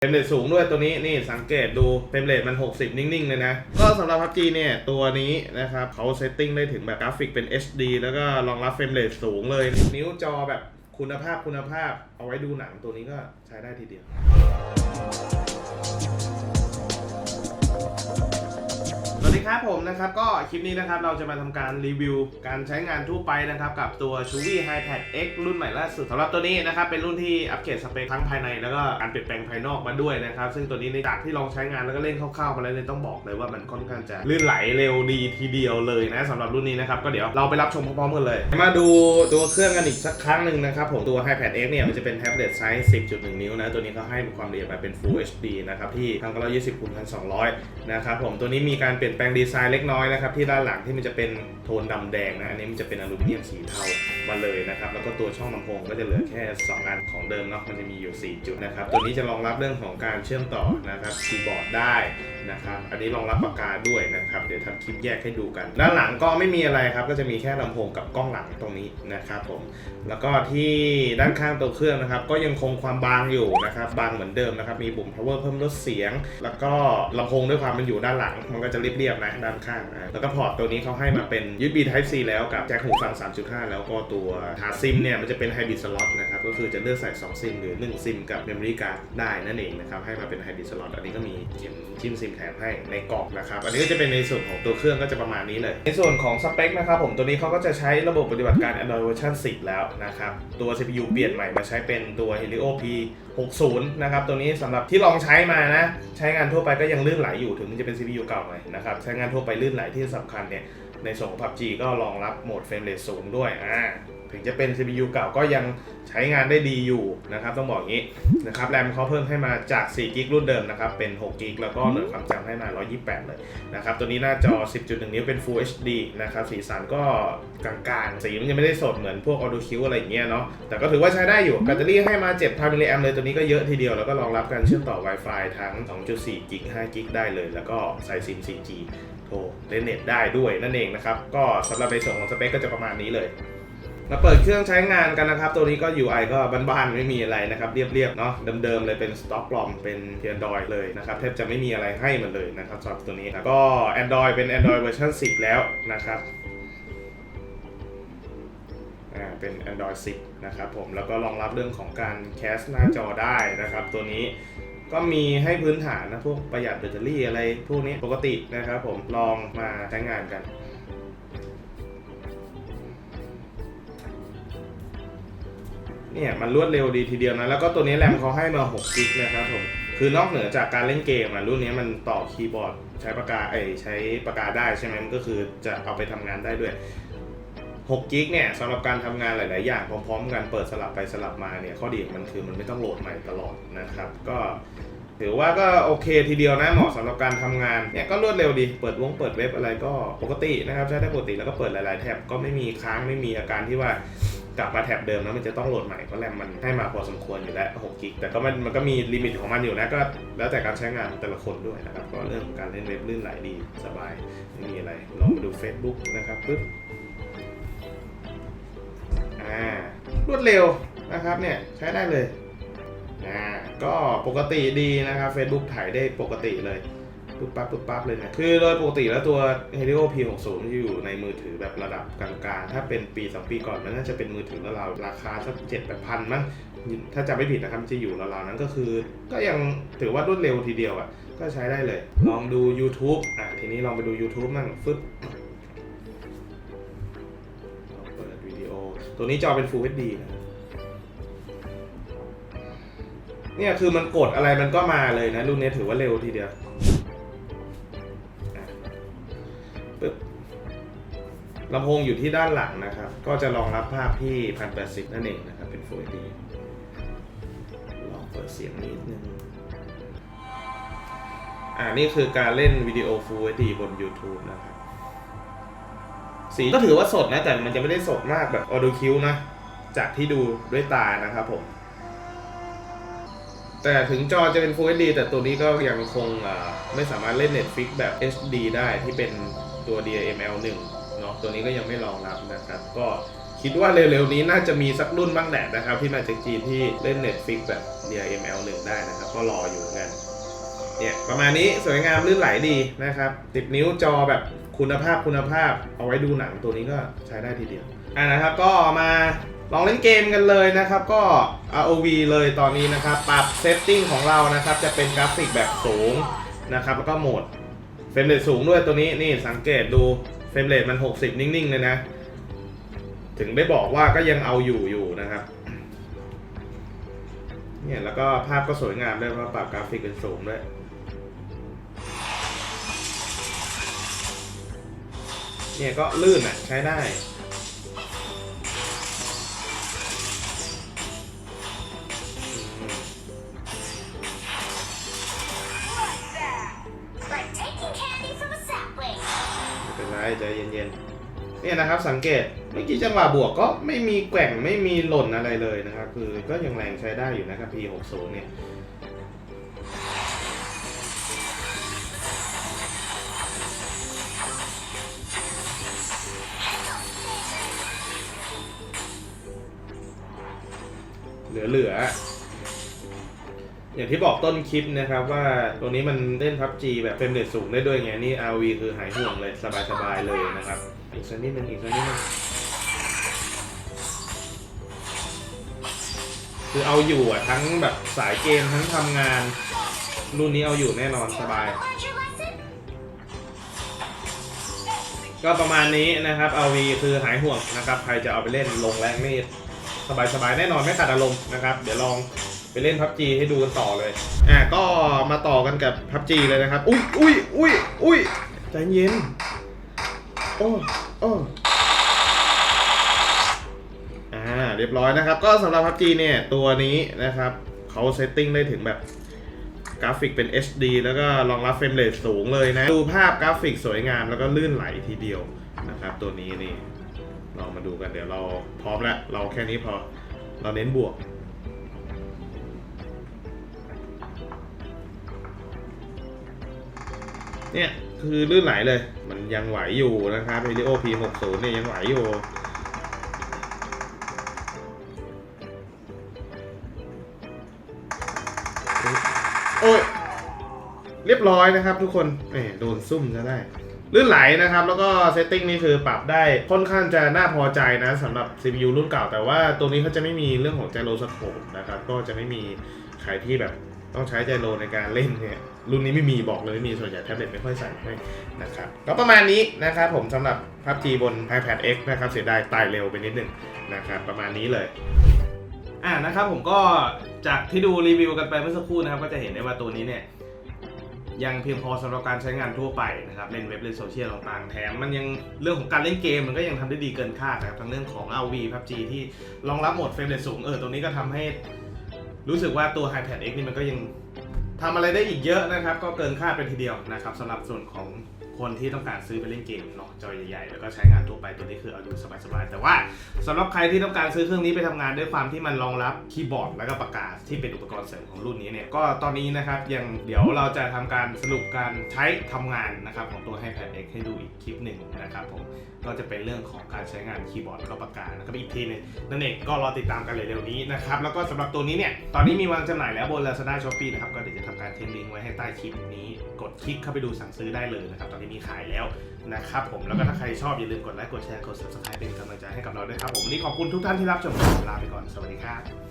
เฟรมเรทสูงด้วยตัวนี้นี่สังเกตดูเฟรมเรทมัน 60 นิ่ง ๆ เลยนะ ก็สำหรับ PUBG เนี่ยตัวนี้นะครับเขาเซตติ้งได้ถึงแบบกราฟิกเป็น HD แล้วก็รองรับเฟรมเรทสูงเลย นิ้วจอแบบคุณภาพคุณภาพ เอาไว้ดูหนังตัวนี้ก็ใช้ได้ทีเดียว ครับผมนะครับก็คลิปนี้นะครับเราจะมาทำการรีวิวการใช้งานทั่วไปนะครับกับตัว c h u w i HiPad X รุ่นใหม่ล่าสุดสำหรับตัวนี้นะครับเป็นรุ่นที่อัปเกรดสเปคทั้งภายในแล้วก็การเปลี่ยนแปลงภายนอกมาด้วยนะครับซึ่งตัวนี้ในจากที่ลองใช้งานแล้วก็เล่นคร่าวๆมาแล้วเนี่ยต้องบอกเลยว่ามันค่อนข้างจะลื่นไหลเร็วดีทีเดียวเลยนะสำหรับรุ่นนี้นะครับก็เดี๋ยวเราไปรับชมพร้อมๆกันเลย มาดูตัวเครื่องกันอีกสักครั้งหนึ่งนะครับผมตัว HiPad X เนี่ยมันจะเป็นแท็บเล็ตไซส์ 10.1 นิ้วนะตัวนี้เขาให้ความละเอียดมาเป็น Full HD นะครับที่1920คูณ1200นะครับผมตัวนี้มีการเปลี่ยนแปลงดีไซน์เล็กน้อยนะครับที่ด้านหลังที่มันจะเป็นโทนดำแดงนะอันนี้มันจะเป็นอลูมิเนียมสีเทามาเลยนะครับแล้วก็ตัวช่องลำโพงก็จะเหลือแค่ 2 อันของเดิมเนาะมันจะมีอยู่ 4 จุดนะครับตัวนี้จะรองรับเรื่องของการเชื่อมต่อนะครับคีย์บอร์ดได้ นะครับอันนี้รองรับปากกาด้วยนะครับเดี๋ยวทำคลิปแยกให้ดูกัน ด้านหลังก็ไม่มีอะไรครับก็จะมีแค่ลำโพงกับกล้องหลังตรงนี้นะครับผมแล้วก็ที่ด้านข้างตัวเครื่องนะครับ ก็ยังคงความบางอยู่นะครับบางเหมือนเดิมนะครับมีปุ่ม power เพิ่มลดเสียง แล้วก็ลำโพงด้วยความมันอยู่ด้านหลัง มันก็จะเรียบๆนะด้านข้างอะแล้วก็พอร์ตตัวนี้เขาให้มาเป็น USB Type C แล้วกับแจ็คหูฟัง 3.5 แล้วก็ตัวหาซิมเนี่ยมันจะเป็น Hybrid Slot นะครับก็คือจะเลือกใส่2ซิมหรือ 1 ซิมกับ Memory Card ได้นั่นเองนะครับให้มาเป็น Hybrid Slot อันนี้ก็มีเข็มจิ้มซิมแถมให้ในกล่องนะครับอันนี้ก็จะเป็นในส่วนของตัวเครื่องก็จะประมาณนี้เลย ในส่วนของสเปคนะครับผมตัวนี้เขาก็จะใช้ระบบปฏิบัติการ Android เวอร์ชัน10 แล้วนะครับตัว CPU เปลี่ยนใหม่มาใช้เป็นตัว Helio P 60นะครับตัวนี้สำหรับที่ลองใช้มานะ ใช้งานทั่วไปก็ยังลื่นไหลอยู่ถึงมันจะเป็น CPU เก่าหน่อยนะครับใช้งานทั่วไปลื่นไหลที่สำคัญเนี่ยในส่วนของ PUBG ก็รองรับโหมดเฟรมเรทสูงด้วยอ่า ถึงจะเป็น CPU เก่าก็ยังใช้งานได้ดีอยู่นะครับ ต้องบอกอย่างนี้นะครับแรมเขาเพิ่มให้มาจาก4กิกรุ่นเดิมนะครับ เป็น6กิกแล้วก็หน่วยความจำให้มา 128 เลยนะครับ ตัวนี้หน้าจอ 10.1 นิ้วเป็น Full HD นะครับ สีสันก็กลางๆ สีมันยังไม่ได้สดเหมือนพวก Auto Q อะไรอย่างเงี้ยเนาะแต่ก็ถือว่าใช้ได้อยู่แบตเตอรี่ให้มา7,000มิลลิแอมเลยตัวนี้ก็เยอะทีเดียวแล้วก็รองรับการเชื่อมต่อ Wi-Fi ทั้ง 2.4กิก5กิกได้เลย แล้วก็ใส่ซิม 4G โทรเล่นเน็ตได้ด้วยนั่นเองนะครับก็สำหรับในส่วนของสเปคก็จะประมาณนี้เลย มาเปิดเครื่องใช้งานกันนะครับ ตัวนี้ก็ UI ก็บ้านๆไม่มีอะไรนะครับ เรียบๆเนาะเดิมๆเลยเป็นสต็อกปลอมเป็นเพียนดอยเลยนะครับแทบจะไม่มีอะไรให้มันเลยนะครับสำหรับตัวนี้ก็ Android เป็น Android เวอร์ชัน10 แล้วนะครับอ่าเป็น Android 10 นะครับผม แล้วก็รองรับเรื่องของการแคสหน้าจอได้นะครับ ตัวนี้ก็มีให้พื้นฐานนะ พวกประหยัดแบตเตอรี่อะไรพวกนี้ปกตินะครับผมลองมาใช้งานกัน เนี่ยมันรวดเร็วดีทีเดียวนะ แล้วก็ตัวนี้แรมเขาให้มา6กิกนะครับผม คือนอกเหนือจากการเล่นเกมอะรุ่นนี้มันต่อคีย์บอร์ดใช้ปากกาไอใช้ปากกาได้ใช่ไหมมันก็คือจะเอาไปทำงานได้ด้วย6กิกเนี่ยสำหรับการทำงานหลาย ๆ อย่างพร้อม ๆ กันเปิดสลับไปสลับมาเนี่ยข้อดีของมันคือมันไม่ต้องโหลดใหม่ตลอดนะครับ ก็ ถือว่าก็โอเคทีเดียวนะเหมาะสำหรับการทำงานเนี่ยก็รวดเร็วดี เปิดวงเปิดเว็บอะไรก็ปกตินะครับใช้ได้ปกติแล้วก็เปิดหลาย ๆ แท็บก็ไม่มีค้างไม่มีอาการที่ว่ากลับมาแท็บเดิมแล้วมันจะต้องโหลดใหม่เพราะแรมมันให้มาพอสมควรอยู่แล้ว6กิกแต่ก็มันมันก็มีลิมิตของมันอยู่นะก็แล้วแต่การใช้งานของแต่ละคนด้วยนะครับก็เรื่องของการเล่นเว็บลื่นไหลดีสบายไม่มีอะไรลองมาดู Facebook นะครับปึ๊บอ่ารวดเร็วนะครับเนี่ยใช้ได้เลย อ่าก็ปกติดีนะครับ Facebook ถ่ายได้ปกติเลยปุ๊บปั๊บปุ๊บปั๊บเลยนี่ยคือโดยปกติแล้วตัว Helio P60 จะอยู่ในมือถือแบบระดับกลางๆ ถ้าเป็นปี 2 ปีก่อนมันน่าจะเป็นมือถือราวๆราคาสักเจ็ดแปดพันมั้งถ้าจำไม่ผิดนะครับจะอยู่ราวๆนั้นก็คือ ก็ยังถือว่ารวดเร็วทีเดียวอะ ก็ใช้ได้เลย ลองดู YouTube อะทีนี้ลองไปดู YouTube มั่งฟึบเปิดวิดีโอตัวนี้จอเป็น Full HD นะ เนี่ยคือมันกดอะไรมันก็มาเลยนะ รุ่นนี้ถือว่าเร็วทีเดียวปึ๊บลำโพงอยู่ที่ด้านหลังนะครับ ก็จะรองรับภาพที่ 1080 นั่นเองนะครับ เป็น Full HD ลองเปิดเสียงนิดนึง อ่า นี่คือการเล่นวิดีโอ Full HD บน YouTube นะครับ สีก็ถือว่าสดนะ แต่มันจะไม่ได้สดมากแบบ Auto Q นะ จากที่ดูด้วยตานะครับผม แต่ถึงจอจะเป็น Full HD แต่ตัวนี้ก็ยังคงไม่สามารถเล่น Netflix แบบ HD ได้ที่เป็นตัว DML 1เนาะตัวนี้ก็ยังไม่รองรับนะครับ ก็คิดว่าเร็วๆนี้น่าจะมีสักรุ่นบ้างแหละนะครับ ที่มาจากจีนที่เล่น Netflix แบบ DML1 ได้นะครับ ก็รออยู่เหมือนกัน เนี่ยประมาณนี้สวยงามลื่นไหลดีนะครับติดนิ้วจอแบบคุณภาพคุณภาพ เอาไว้ดูหนังตัวนี้ก็ใช้ได้ทีเดียวอ่านะครับก็มาลองเล่นเกมกันเลยนะครับก็ ROV เลยตอนนี้นะครับปรับเซตติ้งของเรานะครับจะเป็นกราฟิกแบบสูงนะครับแล้วก็โหมดเฟรมเรทสูงด้วยตัวนี้นี่สังเกตดูเฟรมเรทมัน 60 นิ่งๆเลยนะ ถึงได้บอกว่าก็ยังเอาอยู่อยู่นะครับเนี่ยแล้วก็ภาพก็สวยงามด้วยเพราะปรับกราฟิกเป็นสูงด้วย เนี่ยก็ลื่นอะ ใช้ได้เป็นไรใจเย็นๆ เนี่ยนะครับสังเกตเมื่อกี้จังหวะบวกก็ไม่มีแกว่งไม่มีหล่นอะไรเลยนะครับ คือก็ยังแรงใช้ได้อยู่นะครับ P60 เนี่ย เหลือๆอย่างที่บอกต้นคลิปนะครับ ว่าตัวนี้มันเล่นพับจีแบบเฟรมเรทสูงได้ด้วยไงนี่ RV คือหายห่วงเลยสบายๆเลยนะครับ อีกสักนิดนึงอีกสักนิดนึงคือเอาอยู่อะทั้งแบบสายเกมทั้งทำงาน รุ่นนี้เอาอยู่แน่นอนสบาย ก็ประมาณนี้นะครับ RV คือหายห่วงนะครับ ใครจะเอาไปเล่นลงแรงนี่ สบายๆแน่นอนไม่ขาดอารมณ์นะครับ เดี๋ยวลองไปเล่นพับจีให้ดูกันต่อเลย อะก็มาต่อกันกับพับจีเลยนะครับ อุ้ยอุ้ยอุ้ยอุ้ยใจเย็น โอ้โอ้อ่าเรียบร้อยนะครับ ก็สำหรับพับจีเนี่ยตัวนี้นะครับเขาเซตติ้งได้ถึงแบบกราฟิกเป็น HD แล้วก็รองรับเฟรมเรทสูงเลยนะ ดูภาพกราฟิกสวยงามแล้วก็ลื่นไหลทีเดียวนะครับ ตัวนี้นี่ ลองมาดูกันเดี๋ยวเราพร้อมแล้ว เราแค่นี้พอ เราเน้นบวก เนี่ยคือลื่นไหลเลย มันยังไหวอยู่นะครับ Helio P60 เนี่ยยังไหวอยู่โอ้ย เรียบร้อยนะครับทุกคนแหมโดนซุ่มจะได้ ลื่นไหลนะครับ แล้วก็เซตติ้งนี่คือปรับได้ค่อนข้างจะน่าพอใจนะสำหรับ CPU รุ่นเก่า แต่ว่าตัวนี้เขาจะไม่มีเรื่องของไจโรสโคปนะครับ ก็จะไม่มีใครที่แบบต้องใช้ไจโรในการเล่นเนี่ยรุ่นนี้ไม่มีบอกเลยไม่มีส่วนใหญ่แท็บเล็ตไม่ค่อยใส่ให้นะครับก็ประมาณนี้นะครับผมสำหรับ PUBG บน iPad X นะครับเสียดายตายเร็วไปนิดนึงนะครับประมาณนี้เลยอ่านะครับผมก็จากที่ดูรีวิวกันไปเมื่อสักครู่นะครับก็จะเห็นได้ว่าตัวนี้เนี่ย ยังเพียงพอสำหรับการใช้งานทั่วไปนะครับเล่นเว็บเล่นโซเชียลต่างๆแถมมันยังเรื่องของการเล่นเกมมันก็ยังทำได้ดีเกินคาดนะครับทั้งเรื่องของ RV PUBG ที่รองรับโหมดเฟรมเรทสูงเออตรงนี้ก็ทำให้รู้สึกว่าตัว iPad X นี่มันก็ยังทำอะไรได้อีกเยอะนะครับ ก็เกินคาดไปทีเดียวนะครับสำหรับส่วนของ คนที่ต้องการซื้อไปเล่นเกมเนาะจอใหญ่ๆ แล้วก็ใช้งานทั่วไปตัวนี้คือเอาอยู่สบายๆ แต่ว่าสำหรับใครที่ต้องการซื้อเครื่องนี้ไปทำงานด้วยความที่มันรองรับคีย์บอร์ดแล้วก็ปากกาที่เป็นอุปกรณ์เสริมของรุ่นนี้เนี่ย ก็ตอนนี้นะครับยังเดี๋ยวเราจะทำการสรุปการใช้ทำงานนะครับของตัว iPad X ให้ดูอีกคลิปหนึ่งนะครับผมก็จะเป็นเรื่องของการใช้งานคีย์บอร์ดแล้วก็ปากกานะครับอีกทีนึงนั่นเองก็รอติดตามกันเลยเร็วนี้นะครับแล้วก็สำหรับตัวนี้เนี่ยตอนนี้มีวางจำหน่ายแล้วบน Lazada Shopee นะครับก็เดี๋ยวจะ ทำการทิ้งลิงก์ไว้ให้ใต้คลิปนี้ กดคลิกเข้าไปดูสั่งซื้อได้เลยนะครับ ตอนนี้มีขายแล้วนะครับผม แล้วก็ถ้าใครชอบอย่าลืมกดไลค์ กดแชร์ กด subscribe เป็นกำลังใจให้กับเราด้วยครับผมวันนี้ขอบคุณทุกท่านที่รับชมลาไปก่อน สวัสดีครับ